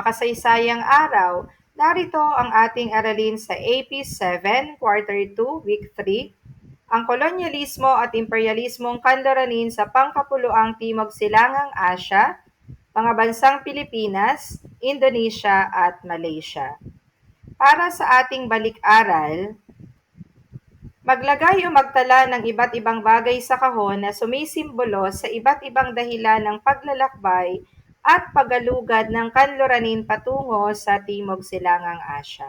Makasaysayang araw, narito ang ating aralin sa AP 7, Quarter 2, Week 3, ang kolonyalismo at imperialismong kanluranin sa pangkapuluang Timog Silangang Asya, mga bansang Pilipinas, Indonesia at Malaysia. Para sa ating balik-aral, Maglagay o magtala ng iba't ibang bagay sa kahon na sumisimbolo sa iba't ibang dahilan ng paglalakbay at pagalugad ng kanluranin patungo sa Timog Silangang Asya.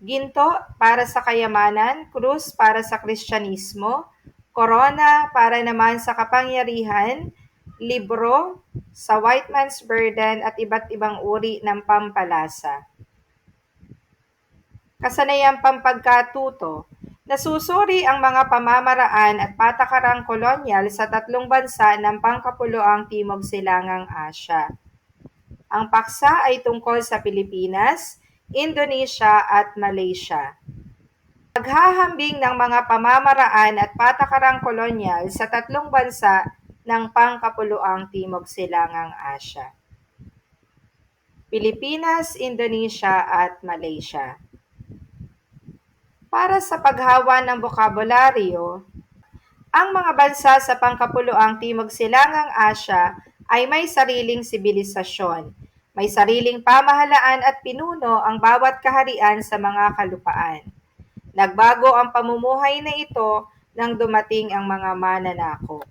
Ginto para sa kayamanan, krus para sa kristyanismo, korona para naman sa kapangyarihan, libro sa white man's burden at iba't ibang uri ng pampalasa. Kasanayang pampagkatuto, Nasusuri ang mga pamamaraan at patakarang kolonyal sa tatlong bansa ng pangkapuluang Timog Silangang Asya. Ang paksa ay tungkol sa Pilipinas, Indonesia at Malaysia. Paghahambing ng mga pamamaraan at patakarang kolonyal sa tatlong bansa ng pangkapuluang Timog Silangang Asya. Pilipinas, Indonesia at Malaysia. Para sa paghawa ng bokabularyo, ang mga bansa sa pangkapuluang Timog Silangang Asya ay may sariling sibilisasyon, may sariling pamahalaan at pinuno ang bawat kaharian sa mga kalupaan. Nagbago ang pamumuhay na ito nang dumating ang mga mananako.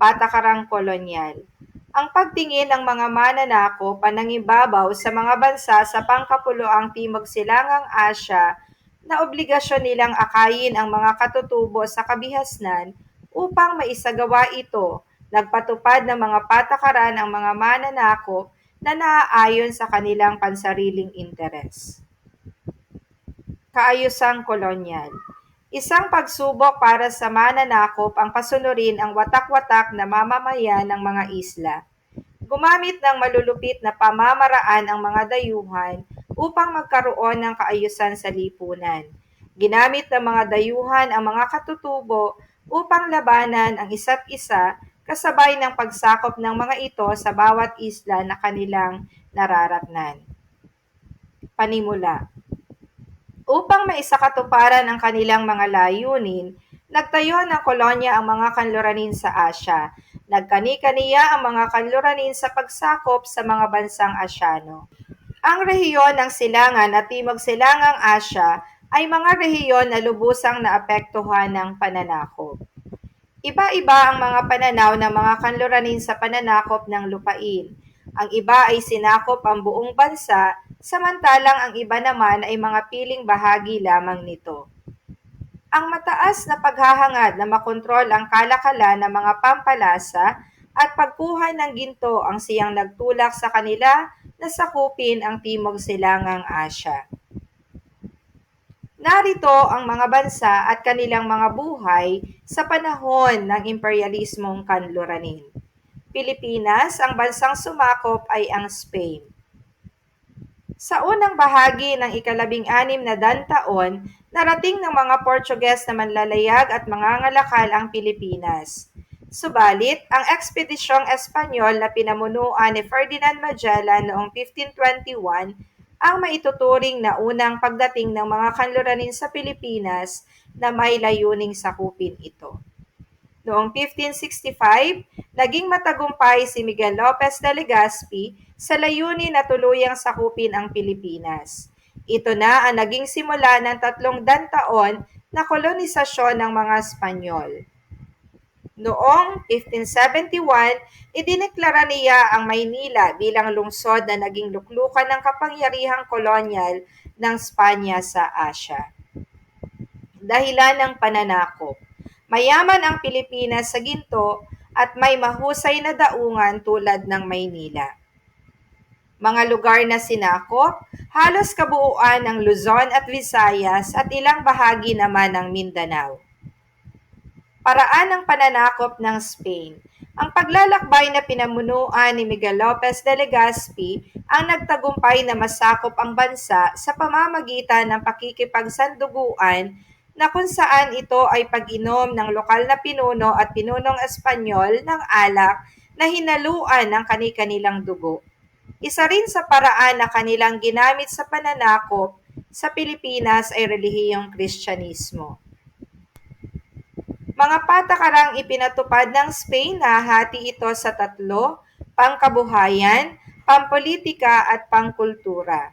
Patakarang kolonyal. Ang pagtingin ng mga mananako panangibabaw sa mga bansa sa pangkapuluang Timog Silangang Asya na obligasyon nilang akayin ang mga katutubo sa kabihasnan upang maisagawa ito, nagpatupad ng mga patakaran ang mga mananakop na naaayon sa kanilang pansariling interes. Kaayusang kolonyal Isang pagsubok para sa mananakop ang pasunurin ang watak-watak na mamamayan ng mga isla. Gumamit ng malulupit na pamamaraan ang mga dayuhan upang magkaroon ng kaayusan sa lipunan. Ginamit ng mga dayuhan ang mga katutubo upang labanan ang isa't isa kasabay ng pagsakop ng mga ito sa bawat isla na kanilang nararatnan. Panimula Upang maisakatuparan ang kanilang mga layunin, nagtayo ng kolonya ang mga kanluranin sa Asya. Nagkani-kaniya ang mga kanluranin sa pagsakop sa mga bansang Asyano. Ang rehiyon ng Silangan at Timog Silangang Asya ay mga rehiyon na lubusang naapektuhan ng pananakop. Iba-iba ang mga pananaw ng mga kanluranin sa pananakop ng lupain. Ang iba ay sinakop ang buong bansa, samantalang ang iba naman ay mga piling bahagi lamang nito. Ang mataas na paghahangad na makontrol ang kalakalan ng mga pampalasa at pagkuha ng ginto ang siyang nagtulak sa kanila na sakupin ang Timog Silangang Asya. Narito ang mga bansa at kanilang mga buhay sa panahon ng imperialismong kanluranin. Pilipinas, ang bansang sumakop ay ang Spain. Sa unang bahagi ng ikalabing anim na taon, narating ng mga Portuges na manlalayag at mangangalakal ang Pilipinas. Subalit, ang ekspedisyong Espanyol na pinamunuan ni Ferdinand Magellan noong 1521 ang maituturing na unang pagdating ng mga kanluranin sa Pilipinas na may layuning sakupin ito. Noong 1565, naging matagumpay si Miguel Lopez de Legazpi sa layunin na tuluyang sakupin ang Pilipinas. Ito na ang naging simula ng tatlong dantaon na kolonisasyon ng mga Espanyol. Noong 1571, idineklara niya ang Maynila bilang lungsod na naging luklukan ng kapangyarihang kolonyal ng Spanya sa Asya. Dahilan ng pananakop. Mayaman ang Pilipinas sa ginto at may mahusay na daungan tulad ng Maynila. Mga lugar na sinakop, halos kabuuan ng Luzon at Visayas at ilang bahagi naman ng Mindanao paraan ng pananakop ng Spain. Ang paglalakbay na pinamunuan ni Miguel Lopez de Legazpi ang nagtagumpay na masakop ang bansa sa pamamagitan ng pakikipagsanduguan na kung saan ito ay pag-inom ng lokal na pinuno at pinunong Espanyol ng alak na hinaluan ng kani-kanilang dugo. Isa rin sa paraan na kanilang ginamit sa pananakop sa Pilipinas ay relihiyong Kristyanismo. Mga patakarang ipinatupad ng Spain na hati ito sa tatlo, pangkabuhayan, pampolitika at pangkultura.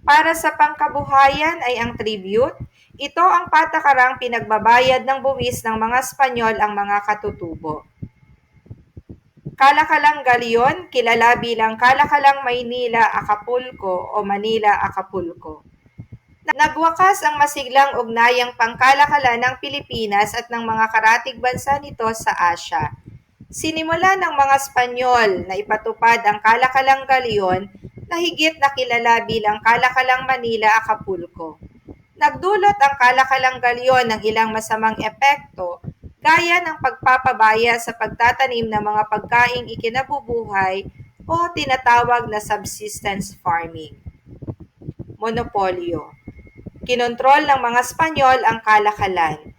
Para sa pangkabuhayan ay ang tribute, ito ang patakarang pinagbabayad ng buwis ng mga Espanyol ang mga katutubo. Kalakalang Galion, kilala bilang Kalakalang Maynila Acapulco o Manila Acapulco. Nagwakas ang masiglang ugnayang pangkalakala ng Pilipinas at ng mga karatig bansa nito sa Asya. Sinimula ng mga Espanyol na ipatupad ang Kalakalang Galion na higit na kilala bilang Kalakalang Manila Acapulco. Nagdulot ang Kalakalang Galion ng ilang masamang epekto gaya ng pagpapabaya sa pagtatanim ng mga pagkaing ikinabubuhay o tinatawag na subsistence farming. Monopolyo Kinontrol ng mga Espanyol ang kalakalan.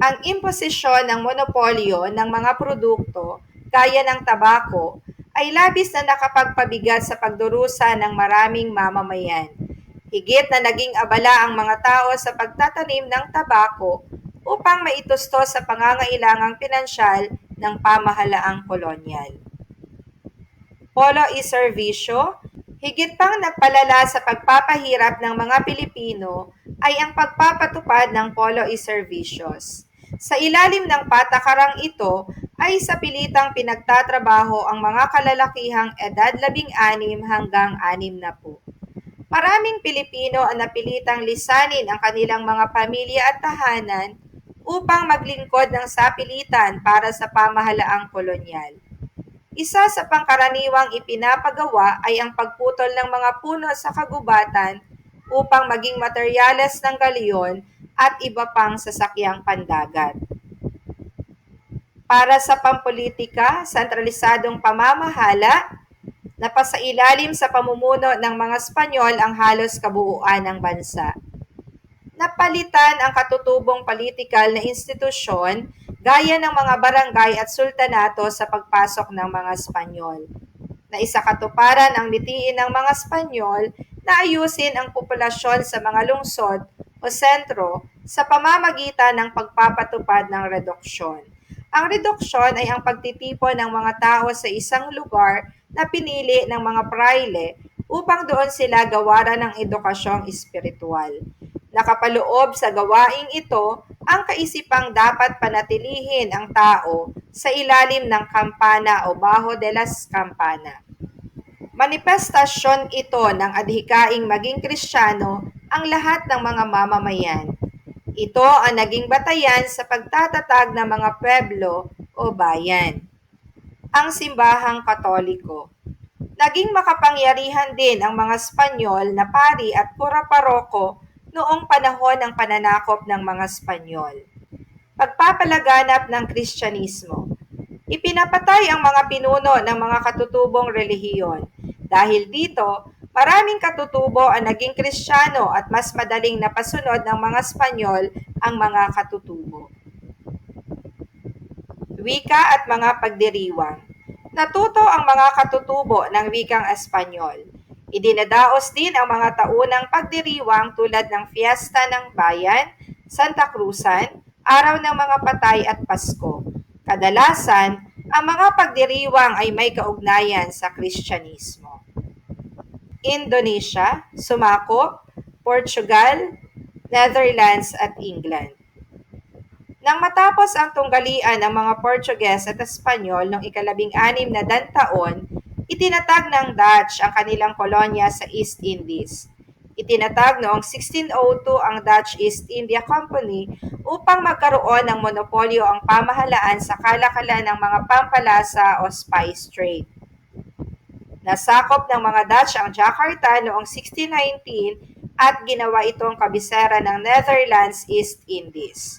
Ang imposisyon ng monopolyo ng mga produkto, gaya ng tabako, ay labis na nakapagpabigat sa pagdurusa ng maraming mamamayan. Higit na naging abala ang mga tao sa pagtatanim ng tabako upang maitusto sa pangangailangang pinansyal ng pamahalaang kolonyal. Polo e Servicio, higit pang nagpalala sa pagpapahirap ng mga Pilipino ay ang pagpapatupad ng Polo e Servicios. Sa ilalim ng patakarang ito ay sa pilitang pinagtatrabaho ang mga kalalakihang edad 16 hanggang 6 na po. Maraming Pilipino ang napilitang lisanin ang kanilang mga pamilya at tahanan upang maglingkod ng sapilitan para sa pamahalaang kolonyal. Isa sa pangkaraniwang ipinapagawa ay ang pagputol ng mga puno sa kagubatan upang maging materyales ng galiyon at iba pang sasakyang pandagat. Para sa pampolitika, sentralisadong pamamahala, napasailalim sa pamumuno ng mga Espanyol ang halos kabuuan ng bansa napalitan ang katutubong politikal na institusyon gaya ng mga barangay at sultanato sa pagpasok ng mga Espanyol. Na isa katuparan ang mitiin ng mga Espanyol na ayusin ang populasyon sa mga lungsod o sentro sa pamamagitan ng pagpapatupad ng reduksyon. Ang reduksyon ay ang pagtitipon ng mga tao sa isang lugar na pinili ng mga praile upang doon sila gawaran ng edukasyong espiritual. Nakapaloob sa gawaing ito ang kaisipang dapat panatilihin ang tao sa ilalim ng kampana o baho de las campana. Manifestasyon ito ng adhikaing maging kristyano ang lahat ng mga mamamayan. Ito ang naging batayan sa pagtatatag ng mga pueblo o bayan. Ang simbahang katoliko. Naging makapangyarihan din ang mga Espanyol na pari at pura paroko noong panahon ng pananakop ng mga Espanyol. Pagpapalaganap ng Kristyanismo. Ipinapatay ang mga pinuno ng mga katutubong relihiyon. Dahil dito, maraming katutubo ang naging Kristiyano at mas madaling napasunod ng mga Espanyol ang mga katutubo. Wika at mga pagdiriwang. Natuto ang mga katutubo ng wikang Espanyol Idinadaos din ang mga taunang pagdiriwang tulad ng Fiesta ng Bayan, Santa Cruzan, Araw ng mga Patay at Pasko. Kadalasan, ang mga pagdiriwang ay may kaugnayan sa Kristyanismo. Indonesia, Sumaco, Portugal, Netherlands at England. Nang matapos ang tunggalian ng mga Portuguese at Espanyol noong ikalabing anim na dantaon, Itinatag ng Dutch ang kanilang kolonya sa East Indies. Itinatag noong 1602 ang Dutch East India Company upang magkaroon ng monopolyo ang pamahalaan sa kalakalan ng mga pampalasa o spice trade. Nasakop ng mga Dutch ang Jakarta noong 1619 at ginawa itong kabisera ng Netherlands East Indies.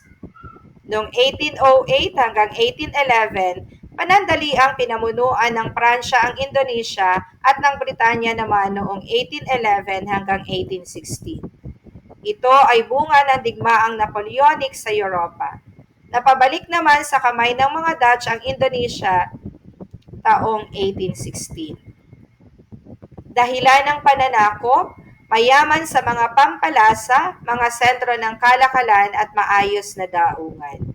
Noong 1808 hanggang 1811, Panandali ang pinamunuan ng Pransya ang Indonesia at ng Britanya naman noong 1811 hanggang 1816. Ito ay bunga ng digmaang Napoleonic sa Europa. Napabalik naman sa kamay ng mga Dutch ang Indonesia taong 1816. Dahilan ng pananakop, mayaman sa mga pampalasa, mga sentro ng kalakalan at maayos na daungan.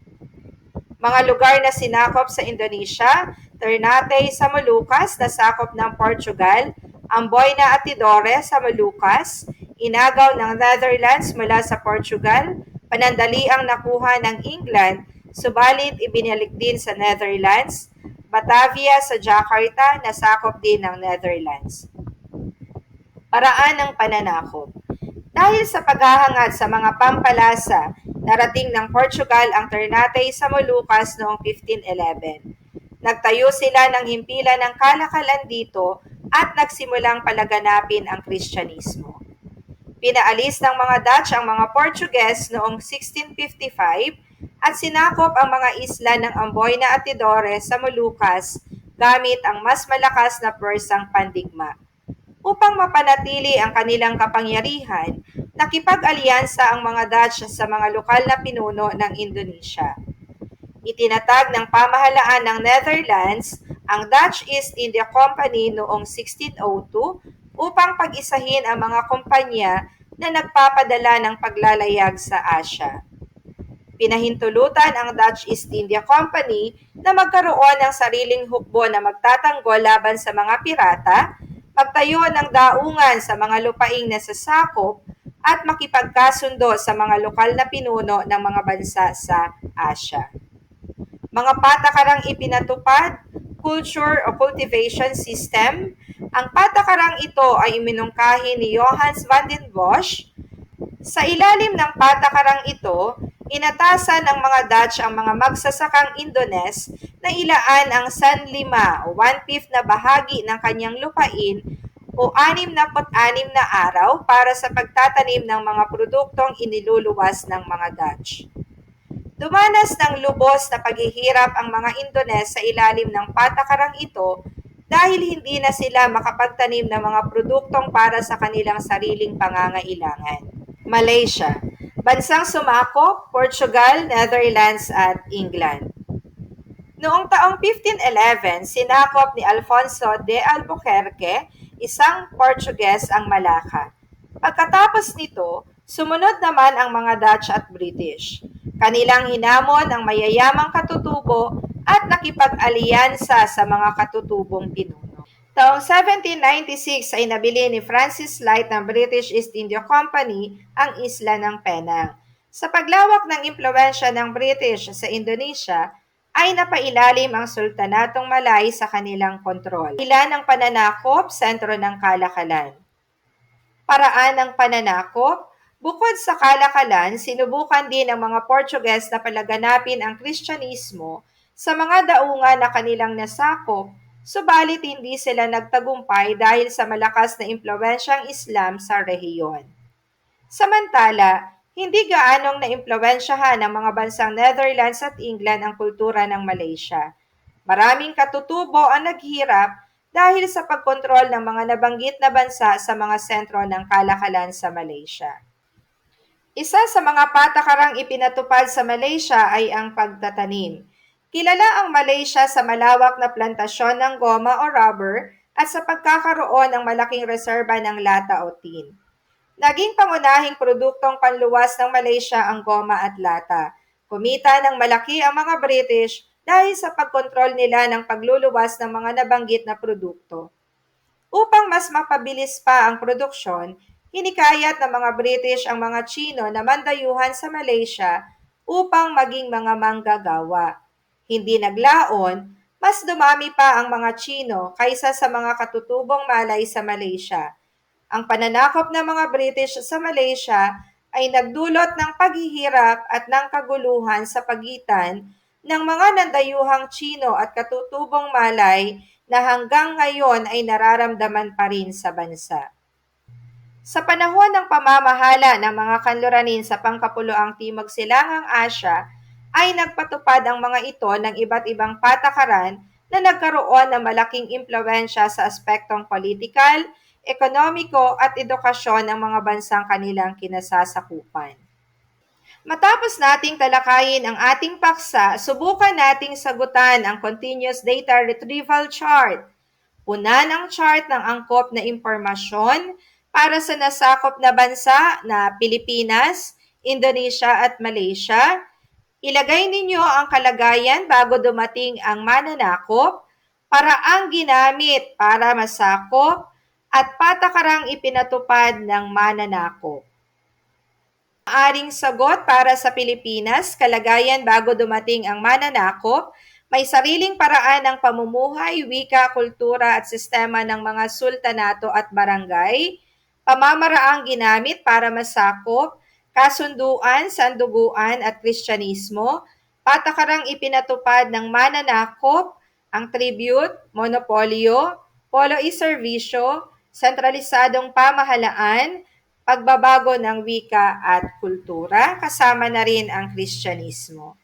Mga lugar na sinakop sa Indonesia, Ternate sa Molucas na sakop ng Portugal, Amboyna at Tidore sa Molucas, inagaw ng Netherlands mula sa Portugal, panandali ang nakuha ng England, subalit ibinalik din sa Netherlands, Batavia sa Jakarta na sakop din ng Netherlands. Paraan ng pananakop Dahil sa paghahangad sa mga pampalasa, narating ng Portugal ang Ternate sa Molucas noong 1511. Nagtayo sila ng himpilan ng kalakalan dito at nagsimulang palaganapin ang Kristyanismo. Pinaalis ng mga Dutch ang mga Portuguese noong 1655 at sinakop ang mga isla ng Amboyna at Tidore sa Molucas gamit ang mas malakas na Persang pandigma. Upang mapanatili ang kanilang kapangyarihan, nakipag-alyansa ang mga Dutch sa mga lokal na pinuno ng Indonesia. Itinatag ng pamahalaan ng Netherlands ang Dutch East India Company noong 1602 upang pag-isahin ang mga kumpanya na nagpapadala ng paglalayag sa Asya. Pinahintulutan ang Dutch East India Company na magkaroon ng sariling hukbo na magtatanggol laban sa mga pirata, magtayo ng daungan sa mga lupaing nasasakop, at makipagkasundo sa mga lokal na pinuno ng mga bansa sa Asya. Mga patakarang ipinatupad, culture o cultivation system, ang patakarang ito ay iminungkahi ni Johannes van den Bosch. Sa ilalim ng patakarang ito, inatasan ng mga Dutch ang mga magsasakang Indones na ilaan ang sanlima o one-fifth na bahagi ng kanyang lupain o 66 na araw para sa pagtatanim ng mga produktong iniluluwas ng mga Dutch. Dumanas ng lubos na paghihirap ang mga Indones sa ilalim ng patakarang ito dahil hindi na sila makapagtanim ng mga produktong para sa kanilang sariling pangangailangan. Malaysia, bansang sumakop, Portugal, Netherlands at England. Noong taong 1511, sinakop ni Alfonso de Albuquerque, isang Portuguese ang Malacca. Pagkatapos nito, sumunod naman ang mga Dutch at British. Kanilang hinamon ang mayayamang katutubo at nakipag-alyansa sa mga katutubong pinuno. Taong 1796 ay nabili ni Francis Light ng British East India Company ang isla ng Penang. Sa paglawak ng impluensya ng British sa Indonesia, ay napailalim ang Sultanatong Malay sa kanilang kontrol. Ilan ang pananakop, sentro ng kalakalan. Paraan ng pananakop, Bukod sa kalakalan, sinubukan din ng mga Portuguese na palaganapin ang Kristyanismo sa mga daungan na kanilang nasakop, subalit hindi sila nagtagumpay dahil sa malakas na impluensyang Islam sa rehiyon. Samantala, hindi gaanong naimpluwensyahan ng mga bansang Netherlands at England ang kultura ng Malaysia. Maraming katutubo ang naghirap dahil sa pagkontrol ng mga nabanggit na bansa sa mga sentro ng kalakalan sa Malaysia. Isa sa mga patakarang ipinatupad sa Malaysia ay ang pagtatanim. Kilala ang Malaysia sa malawak na plantasyon ng goma o rubber at sa pagkakaroon ng malaking reserba ng lata o tin. Naging pangunahing produktong panluwas ng Malaysia ang goma at lata. Kumita ng malaki ang mga British dahil sa pagkontrol nila ng pagluluwas ng mga nabanggit na produkto. Upang mas mapabilis pa ang produksyon, Hinikayat ng mga British ang mga Chino na mandayuhan sa Malaysia upang maging mga manggagawa. Hindi naglaon, mas dumami pa ang mga Chino kaysa sa mga katutubong Malay sa Malaysia. Ang pananakop ng mga British sa Malaysia ay nagdulot ng paghihirap at ng kaguluhan sa pagitan ng mga nandayuhang Chino at katutubong Malay na hanggang ngayon ay nararamdaman pa rin sa bansa. Sa panahon ng pamamahala ng mga kanluranin sa pangkapuluang Timog Silangang Asya, ay nagpatupad ang mga ito ng iba't ibang patakaran na nagkaroon ng malaking impluensya sa aspektong politikal, ekonomiko at edukasyon ng mga bansang kanilang kinasasakupan. Matapos nating talakayin ang ating paksa, subukan nating sagutan ang continuous data retrieval chart Punan ang chart ng angkop na impormasyon para sa nasakop na bansa na Pilipinas, Indonesia at Malaysia. Ilagay ninyo ang kalagayan bago dumating ang mananakop, paraang ginamit para masakop, at patakarang ipinatupad ng mananakop. Maaring sagot para sa Pilipinas, kalagayan bago dumating ang mananakop, may sariling paraan ng pamumuhay, wika, kultura at sistema ng mga sultanato at barangay, pamamaraang ginamit para masakop, kasunduan, sanduguan at kristyanismo, patakarang ipinatupad ng mananakop, ang tribute, monopolyo, polo iservisyo, sentralisadong pamahalaan, pagbabago ng wika at kultura, kasama na rin ang Kristyanismo.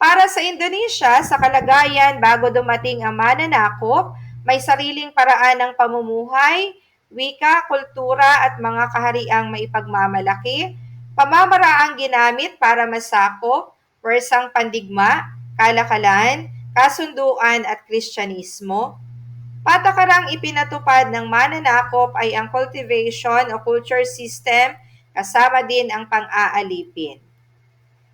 Para sa Indonesia, sa kalagayan bago dumating ang mananakop, may sariling paraan ng pamumuhay, wika, kultura at mga kahariang maipagmamalaki, pamamaraang ginamit para masakop, wersang pandigma, kalakalan, kasunduan at kristyanismo, Patakarang ipinatupad ng mananakop ay ang cultivation o culture system kasama din ang pang-aalipin.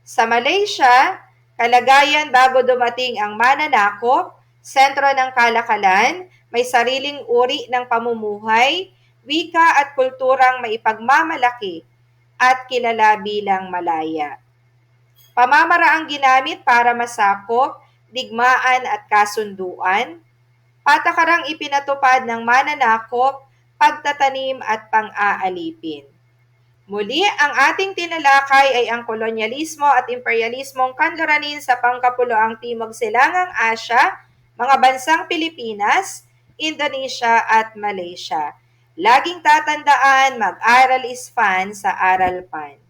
Sa Malaysia, kalagayan bago dumating ang mananakop, sentro ng kalakalan, may sariling uri ng pamumuhay, wika at kulturang maipagmamalaki at kilala bilang Malaya. Pamamaraang ginamit para masakop, digmaan at kasunduan, patakarang ipinatupad ng mananakop, pagtatanim at pang-aalipin. Muli, ang ating tinalakay ay ang kolonyalismo at imperialismong kanluranin sa pangkapuluang Timog Silangang Asya, mga bansang Pilipinas, Indonesia at Malaysia. Laging tatandaan, mag-aral is fun sa Aral Pan.